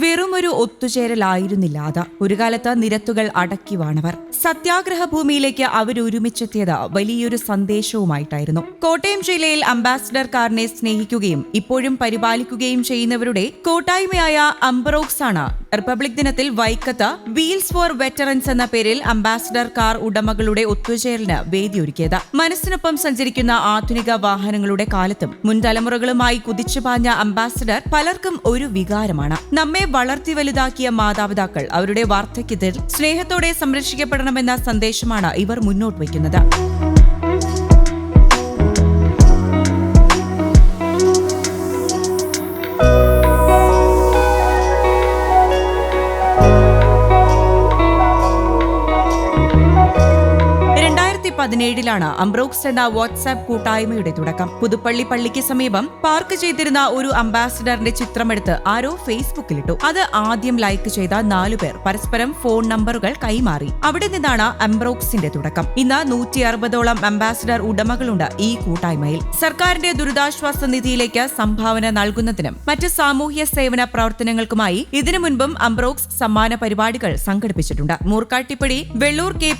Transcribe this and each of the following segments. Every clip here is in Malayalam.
വെറുമൊരു ഒത്തുചേരലായിരുന്നില്ല അത്. ഒരു കാലത്ത് നിരത്തുകൾ അടക്കി വാണവർ. സത്യാഗ്രഹ ഭൂമിയിലേക്ക് അവരൊരുമിച്ചെത്തിയത് വലിയൊരു സന്ദേശവുമായിട്ടായിരുന്നു. കോട്ടയം ജില്ലയിൽ അംബാസിഡർ കാറിനെ സ്നേഹിക്കുകയും ഇപ്പോഴും പരിപാലിക്കുകയും ചെയ്യുന്നവരുടെ കൂട്ടായ്മയായ അംബറോക്സ് ആണ് റിപ്പബ്ലിക് ദിനത്തിൽ വൈക്കത്ത് വീൽസ് ഫോർ വെറ്ററൻസ് എന്ന പേരിൽ അംബാസിഡർ കാർ ഉടമകളുടെ ഒത്തുചേരലിന് വേദിയൊരുക്കിയത്. മനസ്സിനൊപ്പം സഞ്ചരിക്കുന്ന ആധുനിക വാഹനങ്ങളുടെ കാലത്തും മുൻ തലമുറകളുമായി കുതിച്ചുപാഞ്ഞ അംബാസിഡർ പലർക്കും ഒരു വികാരമാണ്. നമ്മെ വളർത്തി വലുതാക്കിയ മാതാപിതാക്കൾ അവരുടെ വാർദ്ധക്യത്തിൽ സ്നേഹത്തോടെ സംരക്ഷിക്കപ്പെടണമെന്ന സന്ദേശമാണ് ഇവർ മുന്നോട്ട് വയ്ക്കുന്നത്. പതിനേഴിലാണ് അംബ്രോക്സ് എന്ന വാട്സ്ആപ്പ് കൂട്ടായ്മയുടെ തുടക്കം. പുതുപ്പള്ളി പള്ളിക്ക് സമീപം പാർക്ക് ചെയ്തിരുന്ന ഒരു അംബാസിഡറിന്റെ ചിത്രമെടുത്ത് ആരോ ഫേസ്ബുക്കിലിട്ടു. അത് ആദ്യം ലൈക്ക് ചെയ്ത നാലുപേർ പരസ്പരം ഫോൺ നമ്പറുകൾ കൈമാറി. അവിടെ നിന്നാണ് അംബ്രോക്സിന്റെ തുടക്കം. ഇന്ന് നൂറ്റി അറുപതോളം അംബാസിഡർ ഉടമകളുണ്ട് ഈ കൂട്ടായ്മയിൽ. സർക്കാരിന്റെ ദുരിതാശ്വാസ നിധിയിലേക്ക് സംഭാവന നൽകുന്നതിനും മറ്റ് സാമൂഹ്യ സേവന പ്രവർത്തനങ്ങൾക്കുമായി ഇതിനു മുൻപും അംബ്രോക്സ് സമ്മാന പരിപാടികൾ സംഘടിപ്പിച്ചിട്ടുണ്ട്. മൂർക്കാട്ടിപ്പടി വെള്ളൂർ കെ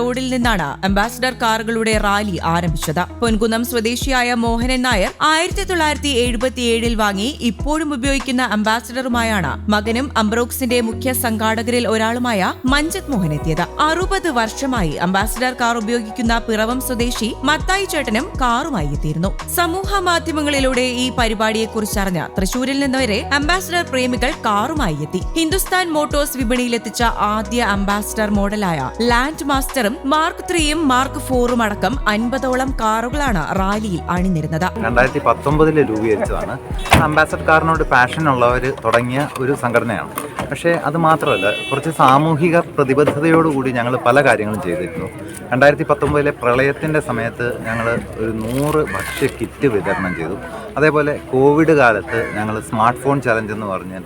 റോഡിൽ നിന്നാണ് അംബാസിഡർ കാറുകളുടെ റാലി ആരംഭിച്ചത്. പൊൻകുന്നം സ്വദേശിയായ മോഹനൻ നായർ ആയിരത്തി തൊള്ളായിരത്തി എഴുപത്തിയേഴിൽ വാങ്ങി ഇപ്പോഴും ഉപയോഗിക്കുന്ന അംബാസിഡറുമായാണ് മകനും അംബ്രോക്സിന്റെ മുഖ്യ സംഘാടകരിൽ ഒരാളുമായ മഞ്ജത് മോഹൻ എത്തിയത്. അറുപത് വർഷമായി അംബാസിഡർ കാർ ഉപയോഗിക്കുന്ന പിറവം സ്വദേശി മത്തായി ചേട്ടനും കാറുമായി എത്തിയിരുന്നു. സമൂഹ മാധ്യമങ്ങളിലൂടെ ഈ പരിപാടിയെക്കുറിച്ചറിഞ്ഞ തൃശൂരിൽ നിന്ന് വരെ അംബാസിഡർ പ്രേമികൾ കാറുമായി എത്തി. ഹിന്ദുസ്ഥാൻ മോട്ടോഴ്സ് വിപണിയിലെത്തിച്ച ആദ്യ അംബാസിഡർ മോഡലായ ലാൻഡ് മാസ്റ്ററും മാർക്ക് ത്രീയും മാർക്ക് ഫോറും അടക്കം അൻപതോളം കാറുകളാണ് റാലിയിൽ അണിനിരുന്നത്. രണ്ടായിരത്തി പത്തൊമ്പതിൽ രൂപീകരിച്ചതാണ്. അംബാസഡർ കാറിനോട് പാഷൻ ഉള്ളവർ തുടങ്ങിയ ഒരു സംഘടനയാണ്. പക്ഷേ അത് മാത്രമല്ല കുറച്ച് സാമൂഹിക പ്രതിബദ്ധതയോടുകൂടി ഞങ്ങൾ പല കാര്യങ്ങളും ചെയ്തിരുന്നു. രണ്ടായിരത്തി പത്തൊമ്പതിലെ പ്രളയത്തിന്റെ സമയത്ത് ഞങ്ങൾ ഒരു നൂറ് ഭക്ഷ്യ കിറ്റ് വിതരണം ചെയ്തു. അതേപോലെ കോവിഡ് കാലത്ത് ഞങ്ങൾ സ്മാർട്ട് ഫോൺ ചലഞ്ച് എന്ന് പറഞ്ഞ്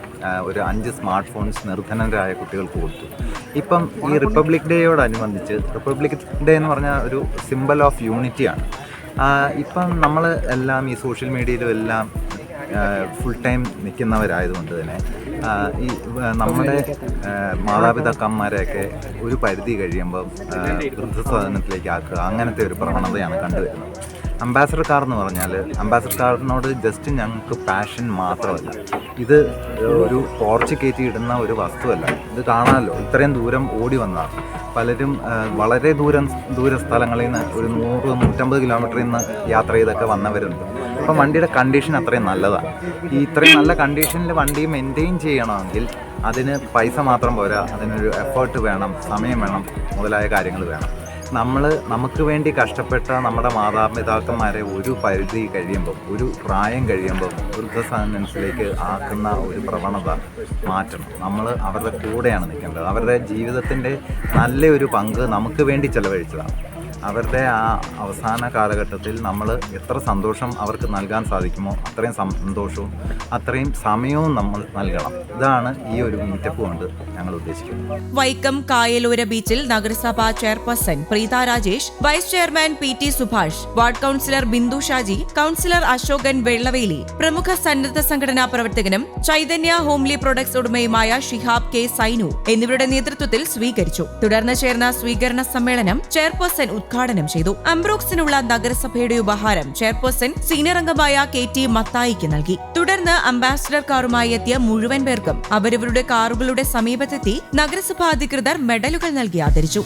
ഒരു അഞ്ച് സ്മാർട്ട് ഫോൺസ് നിർധനരായ കുട്ടികൾക്ക് കൊടുത്തു. ഇപ്പം ഈ റിപ്പബ്ലിക് ഡേയോടനുബന്ധിച്ച് റിപ്പബ്ലിക് ഡേ എന്ന് പറഞ്ഞാൽ ഒരു സിമ്പിൾ ഓഫ് യൂണിറ്റിയാണ് ഇപ്പം നമ്മൾ എല്ലാം ഈ സോഷ്യൽ മീഡിയയിലും എല്ലാം ഫുൾ ടൈം നിൽക്കുന്നവരായതുകൊണ്ട് തന്നെ ഈ നമ്മുടെ മാതാപിതാക്കന്മാരെയൊക്കെ ഒരു പരിധി കഴിയുമ്പം വൃദ്ധസദനത്തിലേക്ക് ആക്കുക അങ്ങനത്തെ ഒരു പ്രവണതയാണ് കണ്ടുവരുന്നത്. അംബാസഡർ കാർ എന്ന് പറഞ്ഞാൽ അംബാസഡർ കാറിനോട് ജസ്റ്റ് ഞങ്ങൾക്ക് പാഷൻ മാത്രമല്ല. ഇത് ഒരു പോർച്ച് കയറ്റി ഇടുന്ന ഒരു വസ്തുവല്ല. ഇത് കാണാമല്ലോ. ഇത്രയും ദൂരം ഓടി വന്നതാണ് പലരും വളരെ ദൂരം ദൂര സ്ഥലങ്ങളിൽ നിന്ന് ഒരു നൂറ് നൂറ്റമ്പത് കിലോമീറ്ററിൽ നിന്ന് യാത്ര ചെയ്തൊക്കെ വന്നവരുണ്ട്. അപ്പം വണ്ടിയുടെ കണ്ടീഷൻ അത്രയും നല്ലതാണ്. ഈ ഇത്രയും നല്ല കണ്ടീഷനിൽ വണ്ടി മെയിന്റെയിൻ ചെയ്യണമെങ്കിൽ അതിന് പൈസ മാത്രം പോരാ. അതിനൊരു എഫേർട്ട് വേണം സമയം വേണം മുതലായ കാര്യങ്ങൾ വേണം. നമ്മൾ നമുക്ക് വേണ്ടി കഷ്ടപ്പെട്ട നമ്മുടെ മാതാപിതാക്കന്മാരെ ഒരു പരിധി കഴിയുമ്പം ഒരു പ്രായം കഴിയുമ്പം വൃദ്ധസദനത്തിലേക്ക് ആക്കുന്ന ഒരു പ്രവണത മാറ്റണം. നമ്മൾ അവരുടെ കൂടെയാണ് നിൽക്കേണ്ടത്. അവരുടെ ജീവിതത്തിന്റെ നല്ലൊരു പങ്ക് നമുക്ക് വേണ്ടി ചെലവഴിച്ചതാണ്. അവരുടെ ആ അവസാന കാലഘട്ടത്തിൽ നമ്മൾ എത്ര സന്തോഷം അവർക്ക് നൽകാൻ സാധിക്കുമോ അത്രയും സന്തോഷവും അത്രയും സമയവും നമ്മൾ നൽകണം. ഇതാണ് ഈ ഒരു മീറ്റപ്പ് കൊണ്ട് ഞങ്ങൾ ഉദ്ദേശിക്കുന്നത്. വൈക്കം കായലോര ബീച്ചിൽ നഗരസഭാ chairperson Preetha Rajesh vice chairman P T Subhash ward councillor Bindu Shaji councillor Ashokan Vellaveli പ്രമുഖ സന്നദ്ധ സംഘടനാ പ്രവർത്തകനും ചൈതന്യ ഹോംലി പ്രൊഡക്ട്സ് ഉടമയുമായ ഷിഹാബ് കെ സൈനു എന്നിവരുടെ നേതൃത്വത്തിൽ സ്വീകരിച്ചു. തുടർന്ന് ചേർന്ന സ്വീകരണ സമ്മേളനം ചെയർപേഴ്സൺ ഉദ്ഘാടനം ചെയ്തു. അംബ്രോക്സിനുള്ള നഗരസഭയുടെ ഉപഹാരം ചെയർപേഴ്സൺ സീനിയർ അംഗമായ കെ ടി മത്തായിക്ക് നൽകി. തുടർന്ന് അംബാസിഡർ കാറുമായി എത്തിയ മുഴുവൻ പേർക്കും അവരവരുടെ കാറുകളുടെ സമീപത്തെത്തി നഗരസഭാ അധികൃതർ മെഡലുകൾ നൽകി ആദരിച്ചു.